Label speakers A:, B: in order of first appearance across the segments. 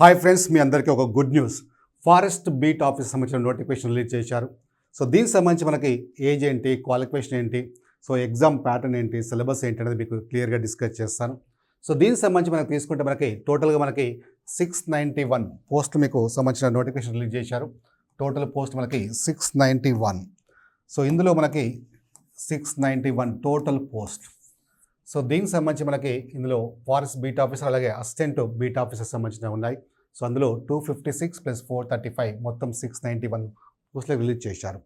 A: Hi friends మీ అందరికీ ఒక good news. Forest beat office సంబంధించిన నోటిఫికేషన్ రిలీజ్ చేశారు. సో దీనికి సంబంధించి మనకి ఏజ్ ఏంటి క్వాలిఫికేషన్ ఏంటి సో ఎగ్జామ్ ప్యాటర్న్ ఏంటి సిలబస్ ఏంటి అనేది మీకు క్లియర్గా డిస్కస్ చేస్తాను. సో దీనికి సంబంధించి మనకి తీసుకుంటే మనకి టోటల్గా మనకి సిక్స్ నైంటీ వన్ పోస్ట్ మీకు సంబంధించిన నోటిఫికేషన్ రిలీజ్ చేశారు. టోటల్ పోస్ట్ మనకి సిక్స్ నైంటీ వన్ సో ఇందులో మనకి six ninety one total post. So దీనికి సంబంధించి మనకి ఇందులో ఫారెస్ట్ బీట్ ఆఫీసర్ అలాగే అసిస్టెంట్ బీట్ ఆఫీసర్ సంబంధించిన ఉన్నాయి. సో అందులో two fifty six plus four thirty five మొత్తం సిక్స్ నైంటీ వన్ పోస్టులు రిలీజ్ చేశారు.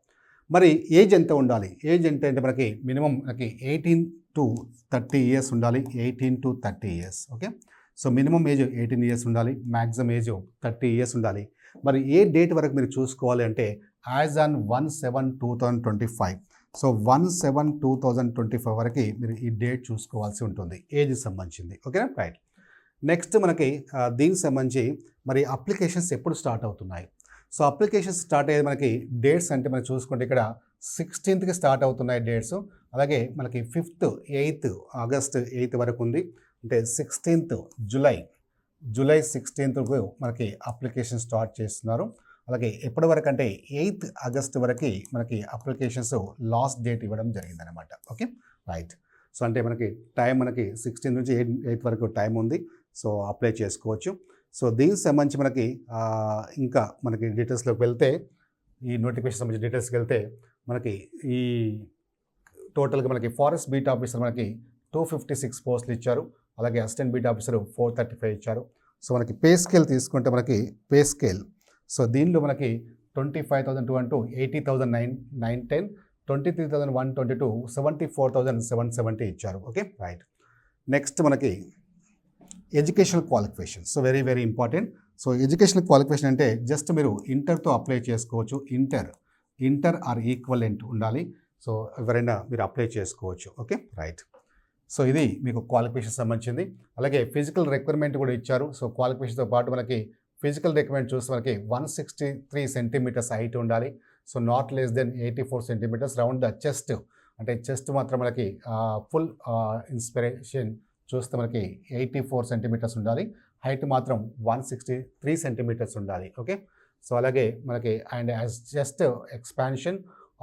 A: మరి ఏజ్ ఎంత ఉండాలి? ఏజ్ ఎంత అంటే మనకి మినిమం మనకి ఎయిటీన్ టు థర్టీ ఇయర్స్ ఉండాలి. Eighteen to thirty years okay? So minimum age eighteen years ఉండాలి. మ్యాక్సిమం ఏజ్ థర్టీ ఇయర్స్ ఉండాలి. మరి ఏ డేట్ వరకు మీరు చూసుకోవాలి అంటే as on one seven two thousand twenty five so one seven two thousand twenty five వరకు మీరు ఈ డేట్ చూసుకోవాల్సి ఉంటుంది. ఏజ్ సంబంధించింది? ఓకేనా? రైట్ నెక్స్ట్ మనకి దీనికి సంబంధించి మరి అప్లికేషన్స్ ఎప్పుడు స్టార్ట్ అవుతున్నాయి? సో అప్లికేషన్స్ స్టార్ట్ అయ్యేది మనకి డేట్స్ అంటే మనం చూసుకుంటే ఇక్కడ సిక్స్టీన్త్కి స్టార్ట్ అవుతున్నాయి డేట్స్. అలాగే మనకి ఫిఫ్త్ ఎయిత్ ఆగస్ట్ ఎయిత్ వరకు ఉంది. అంటే సిక్స్టీన్త్ జూలై జూలై సిక్స్టీన్త్కు మనకి అప్లికేషన్ స్టార్ట్ చేస్తున్నారు. అలాగే ఎప్పటి వరకు అంటే ఎయిత్ ఆగస్ట్ వరకు మనకి అప్లికేషన్స్ లాస్ట్ డేట్ ఇవ్వడం జరిగిందనమాట ఓకే? రైట్. సో అంటే మనకి టైం మనకి సిక్స్టీన్ నుంచి ఎయిట్ ఎయిత్ వరకు టైం ఉంది. సో అప్లై చేసుకోవచ్చు. సో దీనికి సంబంధించి మనకి ఇంకా మనకి డీటెయిల్స్లోకి వెళ్తే ఈ నోటిఫికేషన్ సంబంధించిన డీటెయిల్స్కి వెళ్తే మనకి ఈ టోటల్గా మనకి ఫారెస్ట్ బీట్ ఆఫీసర్ మనకి టూ ఫిఫ్టీ సిక్స్ పోస్టులు ఇచ్చారు. అలాగే assistant beat officer four thirty five ఇచ్చారు. సో మనకి పే స్కేల్ తీసుకుంటే మనకి పే స్కేల్ సో దీనిలో మనకి ట్వంటీ ఫైవ్ థౌసండ్ టూ అంటూ eighty thousand nine nine ten twenty three thousand one twenty two seventy four thousand seven seventy ఇచ్చారు. Okay? Right. Next మనకి educational qualification. So very very important. So educational qualification అంటే just మీరు ఇంటర్తో apply చేసుకోవచ్చు. Inter inter or equivalent ఉండాలి. So ఎవరైనా మీరు apply చేసుకోవచ్చు. Okay? Right. So ఇది మీకు క్వాలిఫికేషన్ సంబంధించింది. అలాగే ఫిజికల్ రిక్వైర్మెంట్ కూడా ఇచ్చారు. సో క్వాలిఫికేషన్తో పాటు మనకి ఫిజికల్ రిక్వైర్మెంట్ చూస్తే మనకి one sixty three centimetres height ఉండాలి. So not less than eighty four centimetres round the chest అంటే చెస్ట్ మాత్రం మనకి ఫుల్ ఇన్స్పిరేషన్ చూస్తే మనకి ఎయిటీ ఫోర్ సెంటీమీటర్స్ ఉండాలి. హైట్ మాత్రం వన్ సిక్స్టీ త్రీ సెంటీమీటర్స్ ఉండాలి. ఓకే సో అలాగే మనకి and as just expansion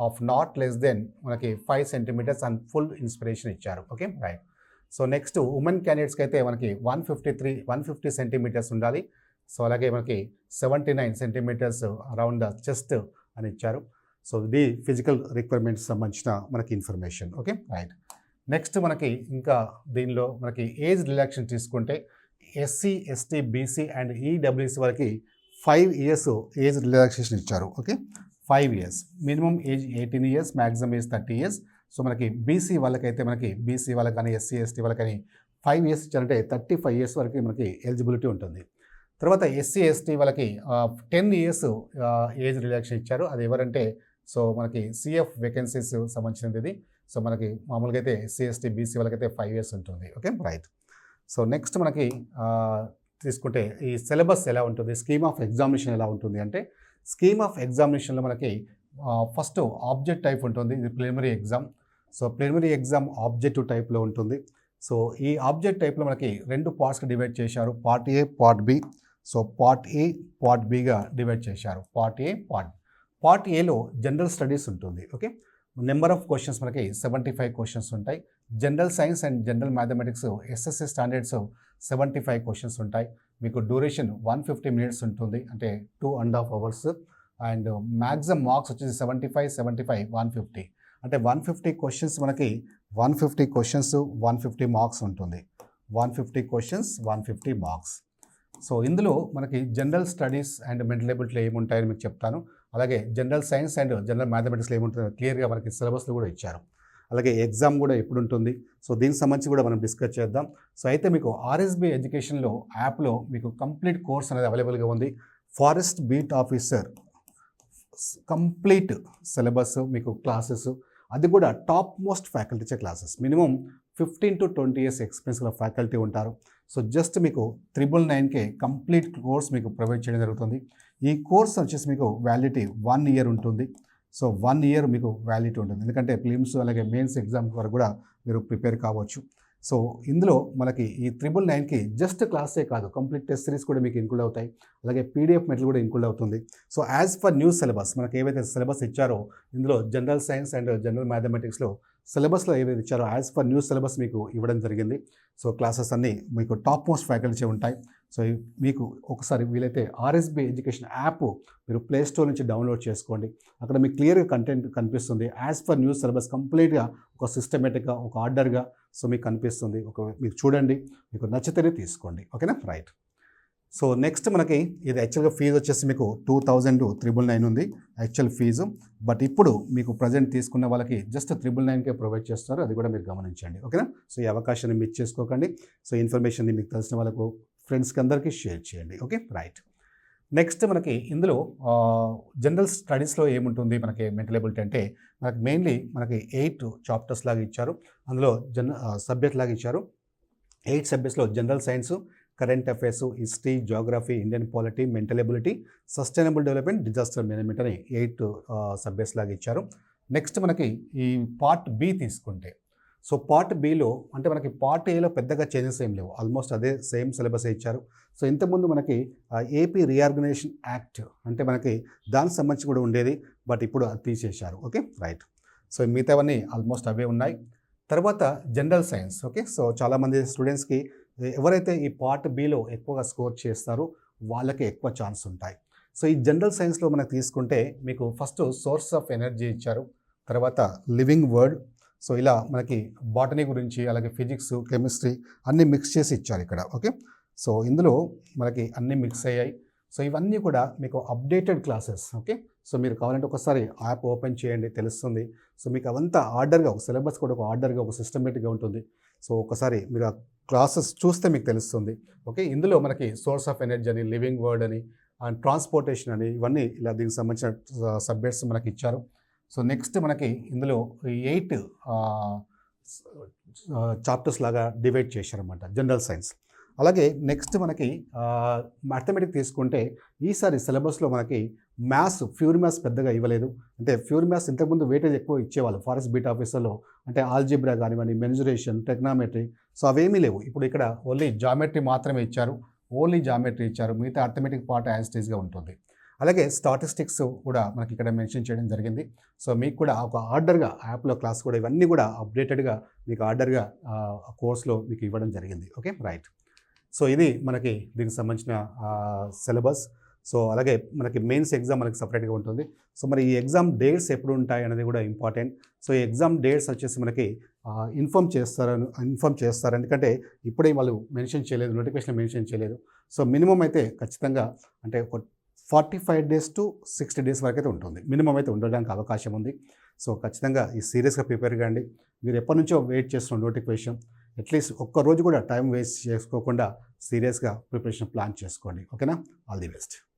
A: of not less than మనకి five centimetres and full inspiration ఇచ్చారు. Okay right so next women క్యాండిడేట్స్కి అయితే మనకి one fifty three one fifty centimetres ఉండాలి. సో అలాగే మనకి seventy nine centimetres around the chest అని ఇచ్చారు. సో ఇది ఫిజికల్ రిక్వైర్మెంట్స్ సంబంధించిన మనకి ఇన్ఫర్మేషన్. ఓకే? రైట్. నెక్స్ట్ మనకి ఇంకా దీనిలో మనకి ఏజ్ రిలాక్షన్ తీసుకుంటే SC ST BC and EWC వారికి ఫైవ్ ఇయర్స్ ఏజ్ రిలాక్సేషన్ ఇచ్చారు. Okay? Five years minimum age eighteen years maximum age thirty years so మనకి బీసీ వాళ్ళకైతే మనకి బీసీ వాళ్ళకి కానీ ఎస్సీ ఎస్టీ వాళ్ళకి కానీ ఫైవ్ ఇయర్స్ ఇచ్చారంటే థర్టీ ఫైవ్ ఇయర్స్ వరకు మనకి ఎలిజిబిలిటీ ఉంటుంది. తర్వాత ఎస్సీ ఎస్టీ వాళ్ళకి టెన్ ఇయర్స్ ఏజ్ రిలాక్షన్ ఇచ్చారు. అది ఎవరంటే సో మనకి సిఎఫ్ వేకెన్సీస్ సంబంధించినది ఇది సో మనకి మామూలుగా అయితే ఎస్సీ ఎస్టీ బీసీ వాళ్ళకైతే ఫైవ్ ఇయర్స్ ఉంటుంది. ఓకే రైట్ సో నెక్స్ట్ మనకి తీసుకుంటే ఈ సిలబస్ ఎలా ఉంటుంది? స్కీమ్ ఆఫ్ ఎగ్జామినేషన్ ఎలా ఉంటుంది? అంటే స్కీమ్ ఆఫ్ ఎగ్జామినేషన్లో మనకి ఫస్ట్ ఆబ్జెక్ట్ టైప్ ఉంటుంది. ఇది preliminary exam so preliminary exam objective టైప్లో ఉంటుంది. సో ఈ ఆబ్జెక్ట్ టైప్లో మనకి రెండు పార్ట్స్కి డివైడ్ చేశారు. Part A part B so part A part బిగా divide చేశారు. పార్ట్ ఏ పార్ట్ పార్ట్ ఏలో జనరల్ స్టడీస్ ఉంటుంది ఓకే నెంబర్ ఆఫ్ క్వశ్చన్స్ మనకి సెవెంటీ ఫైవ్ క్వశ్చన్స్ ఉంటాయి general science and general mathematics SSC standards seventy five questions ఉంటాయి. మీకు duration one fifty minutes ఉంటుంది అంటే two and half hours and maximum marks వచ్చేసి seventy five seventy five one fifty అంటే one fifty questions మనకి one fifty questions one fifty marks ఉంటుంది. One fifty questions one fifty marks so ఇందులో మనకి general studies and mental ఎబిలిటీలో ఏముంటాయని మీకు చెప్తాను. అలాగే జనరల్ సైన్స్ అండ్ జనరల్ మ్యాథమెటిక్స్లో ఏముంటుందో క్లియర్గా మనకి సిలబస్లో కూడా ఇచ్చారు. అలాగే ఎగ్జామ్ కూడా ఎప్పుడు ఉంటుంది సో దీనికి సంబంధించి కూడా మనం డిస్కస్ చేద్దాం. సో అయితే మీకు ఆర్ఎస్బి ఎడ్యుకేషన్లో యాప్లో మీకు కంప్లీట్ కోర్స్ అనేది అవైలబుల్గా ఉంది. Forest beat officer complete syllabus మీకు క్లాసెస్ అది కూడా top most ఫ్యాకల్టీచే classes minimum fifteen to twenty years experience గల ఫ్యాకల్టీ ఉంటారు. సో జస్ట్ మీకు త్రిబుల్ నైన్కే కంప్లీట్ కోర్స్ మీకు ప్రొవైడ్ చేయడం జరుగుతుంది. ఈ కోర్స్ వచ్చేసి మీకు వ్యాలిడిటీ వన్ ఇయర్ ఉంటుంది. సో వన్ ఇయర్ మీకు వ్యాలిడిటీ ఉంటుంది. ఎందుకంటే ఫిలిమ్స్ అలాగే మెయిన్స్ ఎగ్జామ్ వరకు కూడా మీరు ప్రిపేర్ కావచ్చు. సో ఇందులో మనకి ఈ త్రిబుల్ నైన్కి జస్ట్ క్లాసే కాదు కంప్లీట్ టెస్ట్ సిరీస్ కూడా మీకు ఇంక్లూడ్ అవుతాయి. అలాగే పీడిఎఫ్ మెటీరియల్ కూడా ఇంక్లూడ్ అవుతుంది. So as per new syllabus మనకి ఏవైతే సిలబస్ ఇచ్చారో ఇందులో జనరల్ సైన్స్ అండ్ జనరల్ మ్యాథమెటిక్స్లో సిలబస్లో ఏవైతే ఇచ్చారో యాజ్ ఫర్ న్యూ సిలబస్ మీకు ఇవ్వడం జరిగింది. సో క్లాసెస్ అన్నీ మీకు టాప్ మోస్ట్ ఫ్యాకల్టీ ఉంటాయి. సో మీకు ఒకసారి వీలైతే ఆర్ఎస్బి ఎడ్యుకేషన్ యాప్ మీరు ప్లే స్టోర్ నుంచి డౌన్లోడ్ చేసుకోండి. అక్కడ మీకు క్లియర్గా కంటెంట్ కనిపిస్తుంది. యాజ్ ఫర్ న్యూ సిలబస్ కంప్లీట్గా ఒక సిస్టమేటిక్గా ఒక ఆర్డర్గా సో మీకు కనిపిస్తుంది. ఒక మీకు చూడండి మీకు నచ్చితేనే తీసుకోండి. ఓకేనా? రైట్. సో నెక్స్ట్ మనకి ఇది యాక్చువల్గా ఫీజు వచ్చేసి మీకు టూ థౌజండ్ త్రిబుల్ నైన్ ఉంది యాక్చువల్ ఫీజు బట్ ఇప్పుడు మీకు ప్రజెంట్ తీసుకున్న వాళ్ళకి జస్ట్ త్రిబుల్ నైన్కే ప్రొవైడ్ చేస్తున్నారు అది కూడా మీరు గమనించండి ఓకేనా సో ఈ అవకాశాన్ని మిస్ చేసుకోకండి. సో ఇన్ఫర్మేషన్ని మీకు తెలిసిన వాళ్ళకు ఫ్రెండ్స్కి అందరికీ షేర్ చేయండి ఓకే రైట్ నెక్స్ట్ మనకి ఇందులో జనరల్ స్టడీస్లో ఏముంటుంది మనకి మెంటల్ ఎబిలిటీ అంటే మనకి మెయిన్లీ మనకి ఎయిట్ చాప్టర్స్ లాగా ఇచ్చారు. అందులో జన సబ్జెక్ట్ లాగా ఇచ్చారు. Eight సబ్జెక్ట్స్లో general science current affairs history geography Indian polity mental ability sustainable development disaster management అని ఎయిట్ సబ్జెక్ట్స్ లాగా ఇచ్చారు. నెక్స్ట్ మనకి ఈ పార్ట్ బి తీసుకుంటే సో పార్ట్ బిలో అంటే మనకి పార్ట్ ఏలో పెద్దగా చేంజెస్ ఏం లేవు. ఆల్మోస్ట్ అదే సేమ్ సిలబస్ ఇచ్చారు. సో ఇంతకుముందు మనకి ఏపీ రీఆర్గనైజేషన్ యాక్ట్ అంటే మనకి దానికి సంబంధించి కూడా ఉండేది బట్ ఇప్పుడు అది తీసేశారు. ఓకే? రైట్. సో మిగతావన్నీ ఆల్మోస్ట్ అవే ఉన్నాయి. తర్వాత జనరల్ సైన్స్. ఓకే? సో చాలామంది స్టూడెంట్స్కి ఎవరైతే ఈ పార్ట్ బిలో ఎక్కువగా స్కోర్ చేస్తారో వాళ్ళకి ఎక్కువ ఛాన్స్ ఉంటాయి. సో ఈ జనరల్ సైన్స్లో మనకు తీసుకుంటే మీకు ఫస్ట్ సోర్స్ ఆఫ్ ఎనర్జీ ఇచ్చారు. తర్వాత లివింగ్ వర్డ్ సో ఇలా మనకి బాటనీ గురించి అలాగే ఫిజిక్స్ కెమిస్ట్రీ అన్నీ మిక్స్ చేసి ఇచ్చారు ఇక్కడ. ఓకే? సో ఇందులో మనకి అన్నీ మిక్స్ అయ్యాయి. సో ఇవన్నీ కూడా మీకు అప్డేటెడ్ క్లాసెస్. ఓకే? సో మీరు కావాలంటే ఒకసారి యాప్ ఓపెన్ చేయండి తెలుస్తుంది. సో మీకు అవంతా ఆర్డర్గా ఒక సిలబస్ కూడా ఒక ఆర్డర్గా ఒక సిస్టమేటిక్గా ఉంటుంది. సో ఒకసారి మీరు ఆ క్లాసెస్ చూస్తే మీకు తెలుస్తుంది. ఓకే? ఇందులో మనకి సోర్స్ ఆఫ్ ఎనర్జీ అని లివింగ్ వర్డ్ అని అండ్ ట్రాన్స్పోర్టేషన్ అని ఇవన్నీ ఇలా దీనికి సంబంధించిన సబ్జెక్ట్స్ మనకి ఇచ్చారు. సో నెక్స్ట్ మనకి ఇందులో ఎయిట్ చాప్టర్స్ లాగా డివైడ్ చేశారన్నమాట. General science. అలాగే నెక్స్ట్ మనకి మ్యాథమెటిక్ తీసుకుంటే ఈసారి సిలబస్లో మనకి మ్యాథ్స్ ప్యూర్ మ్యాథ్స్ పెద్దగా ఇవ్వలేదు. అంటే ప్యూర్ మ్యాథ్స్ ఇంతకుముందు వెయిటేజ్ ఎక్కువ ఇచ్చేవాళ్ళు ఫారెస్ట్ బీట్ ఆఫీసర్లో అంటే ఆల్జిబ్రా కానివ్వండి మెన్జురేషన్ టెక్నామెట్రీ సో అవేమీ లేవు. ఇప్పుడు ఇక్కడ ఓన్లీ జామెట్రీ మాత్రమే ఇచ్చారు. ఓన్లీ జామెట్రీ ఇచ్చారు. మిగతా అర్థమెటిక్ పార్ట్ యాజ్టేజ్గా ఉంటుంది. అలాగే స్టాటిస్టిక్స్ కూడా మనకి ఇక్కడ మెన్షన్ చేయడం జరిగింది. సో మీకు కూడా ఒక ఆర్డర్గా యాప్లో క్లాస్ కూడా ఇవన్నీ కూడా అప్డేటెడ్గా మీకు ఆర్డర్గా కోర్స్లో మీకు ఇవ్వడం జరిగింది. ఓకే రైట్ సో ఇది మనకి దీనికి సంబంధించిన సిలబస్ సో అలాగే మనకి మెయిన్స్ ఎగ్జామ్ మనకి సపరేట్గా ఉంటుంది. సో మరి ఈ ఎగ్జామ్ డేట్స్ ఎప్పుడు ఉంటాయి అనేది కూడా ఇంపార్టెంట్ సో ఈ ఎగ్జామ్ డేట్స్ వచ్చేసి మనకి ఇన్ఫామ్ చేస్తారని ఇన్ఫామ్ చేస్తారు. ఎందుకంటే ఇప్పుడే వాళ్ళు మెన్షన్ చేయలేదు నోటిఫికేషన్ మెన్షన్ చేయలేదు. సో మినిమం అయితే ఖచ్చితంగా అంటే ఒక forty five days to sixty days వరకు అయితే ఉంటుంది. మినిమం అయితే ఉండడానికి అవకాశం ఉంది. సో ఖచ్చితంగా ఈ సీరియస్గా ప్రిపేర్ కాండి మీరు ఎప్పటి నుంచో వెయిట్ చేస్తున్న నోటిఫికేషన్ అట్లీస్ట్ ఒక్క రోజు కూడా టైం వేస్ట్ చేసుకోకుండా సీరియస్గా ప్రిపరేషన్ ప్లాన్ చేసుకోండి. ఓకేనా? All the best.